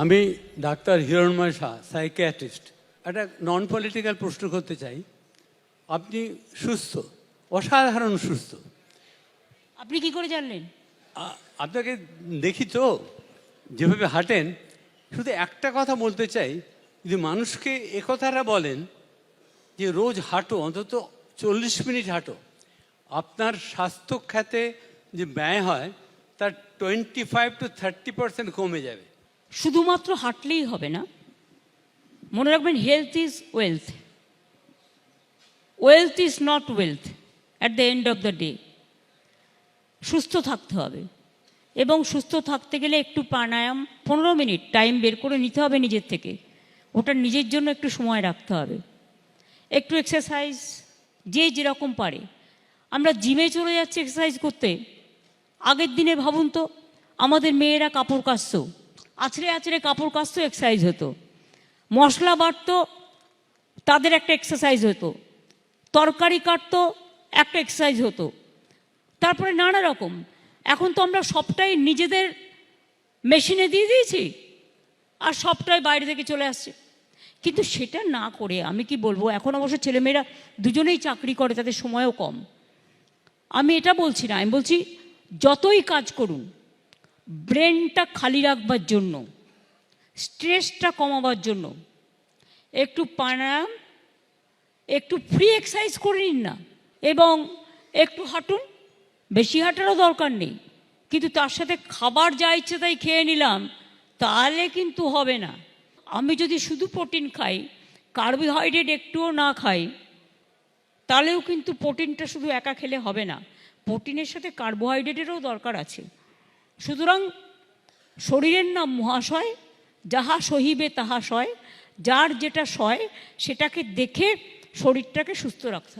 আমি doctor Hiranmoy Shah psychiatrist একটা non political প্রশ্ন করতে চাই। আপনি সুস্থ? অসাধারণ সুস্থ। আপনি কি করে জানলেন? আপনাকে দেখি তো যেভাবে হাঁটেন। শুধু একটা কথা বলতে চাই যদি মানুষকে একথাটা বলেন যে রোজ হাঁটো অন্তত চল্লিশ মিনিট হাঁটো আপনার স্বাস্থ্য খাতে যে ব্যয় হয় তার twenty five to thirty percent কমে যাবে। শুধুমাত্র হাঁটলেই হবে না। মনে রাখবেন health is wealth wealth is not wealth at the end of the day সুস্থ থাকতে হবে এবং সুস্থ থাকতে গেলে একটু প্রাণায়াম পনেরো মিনিট টাইম বের করে নিতে হবে নিজের থেকে। ওটা নিজের জন্য একটু সময় রাখতে হবে। একটু এক্সারসাইজ যে যেরকম পারে। আমরা জিমে চলে যাচ্ছি এক্সারসাইজ করতে। আগের দিনে ভাবুন তো, আমাদের মেয়েরা কাপড় কাচতো। আছড়ে আছড়ে কাপড় কাচতো এক্সারসাইজ হতো। মশলা বাটতো, তাদের একটা এক্সারসাইজ হতো। তরকারি কাটতো, একটা এক্সারসাইজ হতো। তারপরে নানা রকম। এখন তো আমরা সবটাই নিজেদের মেশিনে দিয়ে দিয়েছি, আর সবটাই বাইরে থেকে চলে আসছে। কিন্তু সেটা না করে আমি কি বলব, এখন অবশ্য ছেলেমেয়েরা দুজনেই চাকরি করে, তাদের সময়ও কম। আমি এটা বলছি না, আমি বলছি যতই কাজ করুন ব্রেনটা খালি রাখবার জন্য, স্ট্রেসটা কমাবার জন্য, একটু প্রাণায়াম, একটু ফ্রি এক্সারসাইজ করে নিন না, এবং একটু হাঁটুন, বেশি হাঁটারও দরকার নেই, কিন্তু তার সাথে খাবার যা ইচ্ছে তাই খেয়ে নিলাম, তাহলে কিন্তু হবে না। আমি যদি শুধু প্রোটিন খাই কার্বোহাইড্রেট একটুও না খাই, তাহলেও কিন্তু প্রোটিনটা শুধু একা খেলে হবে না। প্রোটিনের সাথে কার্বোহাইড্রেটেরও দরকার আছে। সুতরাং শরীরের নাম মহাশয়, যাহা সহিবে তাহা সয়, যার যেটা সয়, সেটাকে দেখে শরীরটাকে সুস্থ রাখতে